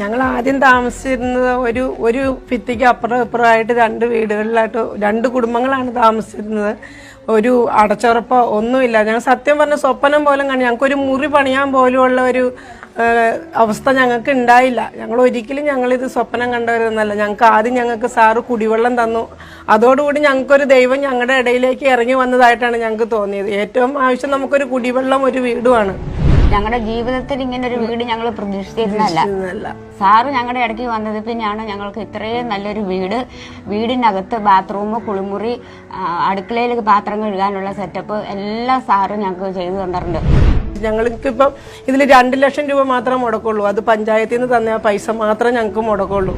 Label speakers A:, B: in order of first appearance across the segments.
A: ഞങ്ങൾ ആദ്യം താമസിച്ചിരുന്നത് ഒരു ഒരു ഭിത്തിക്ക് അപ്പുറം ഇപ്പുറമായിട്ട് രണ്ട് വീടുകളിലായിട്ട് രണ്ട് കുടുംബങ്ങളാണ് താമസിച്ചിരുന്നത്. ഒരു അടച്ചുറപ്പോ ഒന്നുമില്ല. ഞങ്ങൾ സത്യം പറഞ്ഞ സ്വപ്നം പോലും കാണി ഞങ്ങൾക്കൊരു മുറി പണിയാൻ പോലുമുള്ള ഒരു അവസ്ഥ ഞങ്ങൾക്ക് ഉണ്ടായില്ല. ഞങ്ങൾ ഒരിക്കലും ഞങ്ങളിത് സ്വപ്നം കണ്ടവരൊന്നല്ല. ഞങ്ങൾക്ക് ആദ്യം ഞങ്ങൾക്ക് സാറ് കുടിവെള്ളം തന്നു. അതോടുകൂടി ഞങ്ങൾക്കൊരു ദൈവം ഞങ്ങളുടെ ഇടയിലേക്ക് ഇറങ്ങി വന്നതായിട്ടാണ് ഞങ്ങൾക്ക് തോന്നിയത്. ഏറ്റവും ആവശ്യം നമുക്കൊരു കുടിവെള്ളം ഒരു വീടുമാണ്.
B: ഞങ്ങളുടെ ജീവിതത്തിൽ ഇങ്ങനെ ഒരു വീട് ഞങ്ങൾ പ്രതീക്ഷിച്ചിരുന്നല്ല സാറ് ഞങ്ങളുടെ ഇടയ്ക്ക് വന്നത് പിന്നെയാണ് ഞങ്ങൾക്ക് ഇത്രയും നല്ലൊരു വീട് വീടിനകത്ത് ബാത്റൂം കുളിമുറി അടുക്കളയിലേക്ക് അടുക്കളയിൽ പാത്രം കഴുകാനുള്ള സെറ്റപ്പ് എല്ലാം സാറും ഞങ്ങൾക്ക് ചെയ്തു തന്നിട്ടുണ്ട്.
A: ഞങ്ങൾക്കിപ്പം ഇതിൽ രണ്ട് ലക്ഷം രൂപ മാത്രമേ മുടക്കുള്ളൂ. അത് പഞ്ചായത്തിൽ നിന്ന് തന്ന ആ പൈസ മാത്രമേ ഞങ്ങൾക്ക് മുടക്കുള്ളൂ.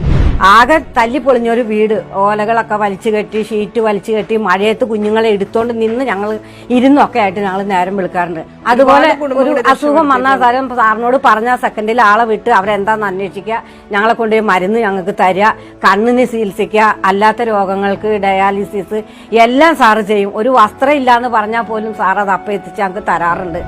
C: ആകെ തല്ലിപ്പൊളിഞ്ഞൊരു വീട്. ഓലകളൊക്കെ വലിച്ചു കെട്ടി ഷീറ്റ് വലിച്ചു കെട്ടി മഴയത്ത് കുഞ്ഞുങ്ങളെ എടുത്തോണ്ട് നിന്ന് ഞങ്ങൾ ഇരുന്നൊക്കെ ആയിട്ട് ഞങ്ങൾ നേരം വിളിക്കാറുണ്ട്. അതുപോലെ ഒരു അസുഖം വന്നാൽ തരം സാറിനോട് പറഞ്ഞ സെക്കൻഡിൽ ആളെ വിട്ട് അവരെന്താന്ന് അന്വേഷിക്കുക ഞങ്ങളെ കൊണ്ടുപോയി മരുന്ന് ഞങ്ങൾക്ക് തരിക കണ്ണിന് ചികിത്സിക്കുക അല്ലാത്ത രോഗങ്ങൾക്ക് ഡയാലിസിസ്. എല്ലാം സാറ് ചെയ്യും. ഒരു വസ്ത്രം ഇല്ലാന്ന് പറഞ്ഞാൽ പോലും സാർ അത് അപ്പം എത്തിച്ച് ഞങ്ങൾക്ക് തരാറുണ്ട്.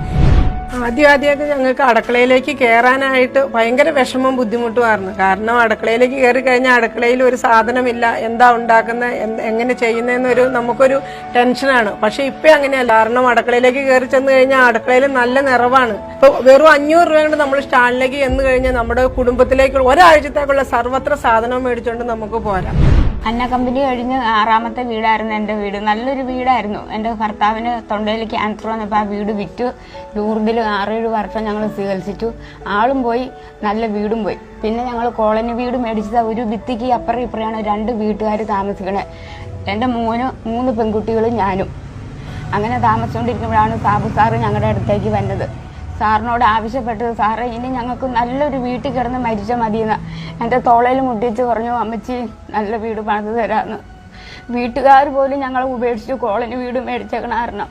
A: ആദ്യം ആദ്യമൊക്കെ ഞങ്ങൾക്ക് അടുക്കളയിലേക്ക് കയറാനായിട്ട് ഭയങ്കര വിഷമം ബുദ്ധിമുട്ടുമായിരുന്നു കാരണം അടുക്കളയിലേക്ക് കയറി കഴിഞ്ഞാൽ അടുക്കളയിൽ ഒരു സാധനമില്ല. എന്താ ഉണ്ടാക്കുന്നത് എങ്ങനെ ചെയ്യുന്നതെന്നൊരു നമുക്കൊരു ടെൻഷനാണ്. പക്ഷെ ഇപ്പം അങ്ങനെയല്ല. കാരണം അടുക്കളയിലേക്ക് കയറി ചെന്ന് കഴിഞ്ഞാൽ അടുക്കളയിൽ നല്ല നിറവാണ്. ഇപ്പോൾ വെറും അഞ്ഞൂറ് രൂപ കൊണ്ട് നമ്മൾ സ്റ്റാളിലേക്ക് ചെന്ന് കഴിഞ്ഞാൽ നമ്മുടെ കുടുംബത്തിലേക്കുള്ള ഒരാഴ്ചത്തേക്കുള്ള സർവത്ര സാധനം മേടിച്ചുകൊണ്ട് നമുക്ക് പോരാം.
B: അന്ന കമ്പനി കഴിഞ്ഞ് ആറാമത്തെ വീടായിരുന്നു എന്റെ വീട്. നല്ലൊരു വീടായിരുന്നു. എന്റെ ഭർത്താവിന് തൊണ്ടയിൽ ക്യാൻസർ വന്നപ്പോൾ ആ വീട് വിറ്റു. ലൂർദിൽ ആറേഴ് വർഷം ഞങ്ങൾ ചികിത്സിച്ചു. ആളും പോയി നല്ല വീടും പോയി. പിന്നെ ഞങ്ങൾ കോളനി വീട് മേടിച്ചത്. ഒരു ഭിത്തിക്ക് അപ്പുറം ഇപ്പുറയാണ് രണ്ട് വീട്ടുകാർ താമസിക്കണേ. എന്റെ മൂന്ന് മൂന്ന് പെൺകുട്ടികളും ഞാനും. അങ്ങനെ താമസിച്ചുകൊണ്ടിരിക്കുമ്പോഴാണ് സാബു സാറ് ഞങ്ങളുടെ അടുത്തേക്ക് വന്നത്. സാറിനോട് ആവശ്യപ്പെട്ടത്. സാറേ ഇനി ഞങ്ങൾക്ക് നല്ലൊരു വീട്ടിൽ കിടന്ന് മരിച്ച മതിയെന്ന്. എന്റെ തോളയിൽ മുട്ടിച്ച് പറഞ്ഞു അമ്മച്ചി നല്ല വീട് പണിത് തരാമെന്ന് വീട്ടുകാർ പോലും ഞങ്ങളെ ഉപേക്ഷിച്ച് കോളനി വീട് മേടിച്ചേക്കണ കാരണം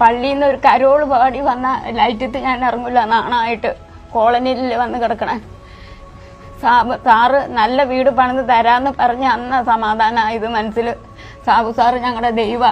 B: പള്ളിയിൽ നിന്ന് ഒരു കരോൾ പാടി വന്ന ലൈറ്റിത്ത് ഞാൻ ഇറങ്ങില്ല നാണായിട്ട് കോളനിയിൽ വന്ന് കിടക്കണേ. സാബ് സാറ് നല്ല വീട് പണിത് തരാമെന്ന് പറഞ്ഞ് അന്ന സമാധാനമായത് മനസ്സിൽ സാബു സാറ് ഞങ്ങളുടെ ദൈവ.